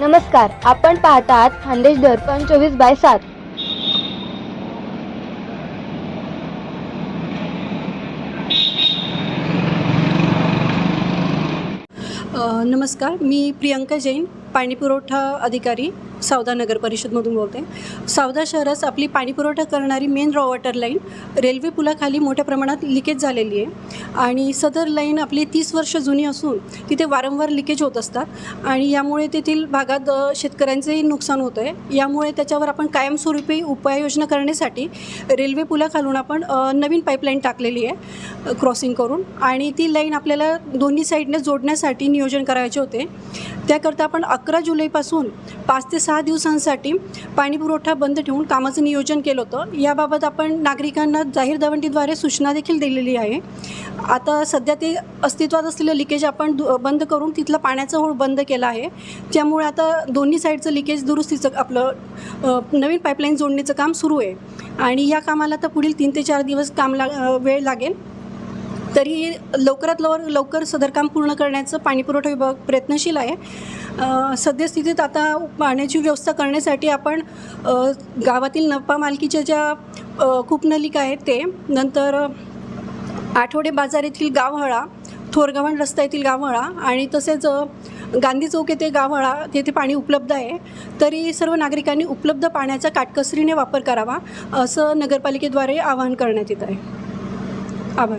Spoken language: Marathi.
नमस्कार आपण पाहतात खानदेश दर्पण चोवीस बाय सात. नमस्कार मी प्रियंका जैन पाणीपुरवठा अधिकारी. सावदा नगर परिषदमधून बोलते. सावदा शहरास आपली पाणीपुरवठा करणारी main raw water line railway पुलाखाली मोठ्या प्रमाणात लिकेज झालेली आहे. आणि सदर लाईन आपली तीस वर्ष जुनी असून तिथे वारंवार लिकेज होत असतात. आणि यामुळे तेथील भागात अ, शेतकऱ्यांचंही नुकसान होतं आहे यामुळे त्याच्यावर आपण कायमस्वरूपी उपाययोजना करण्यासाठी रेल्वे पुलाखालून आपण नवीन पाईपलाईन टाकलेली आहे क्रॉसिंग करून. आणि ती लाईन आपल्याला दोन्ही साईडने जोडण्यासाठी नियोजन करायचे होते. त्याकरता आपण अकरा जुलैपासून पाच ते सहा दिवसांसाठी पाणी पुरवठा बंद ठेवून कामाचं नियोजन केलं होतं. याबाबत आपण नागरिकांना जाहीर दवंडीद्वारे सूचना देखील दिलेली आहे. आता सध्या ते अस्तित्वात असलेलं लिकेज आपण दु बंद करून तिथलं पाण्याचा होळ बंद केला आहे. त्यामुळे आता दोन्ही साईडचं लिकेज दुरुस्तीचं आपलं नवीन पाईपलाईन जोडणीचं काम सुरू आहे. आणि या कामाला आता पुढील तीन ते चार दिवस काम लाग वेळ लागेल. तरी लवकरात लवकर लवकर सदर काम पूर्ण करण्याचं पाणीपुरवठा विभाग प्रयत्नशील आहे. सद्यस्थितीत आता पाण्याची व्यवस्था करण्यासाठी आपण गावातील नफा मालकीच्या ज्या कूपनलिका आहेत ते नंतर आठवडे बाजार येथील गावहळा थोरगव्हाण रस्ता येथील गावहळा आणि तसेच गांधी चौक येथे गावहळा तेथे पाणी उपलब्ध आहे. तरी सर्व नागरिकांनी उपलब्ध पाण्याचा काटकसरीने वापर करावा असं नगरपालिकेद्वारे आवाहन करण्यात येत आहे. आभार.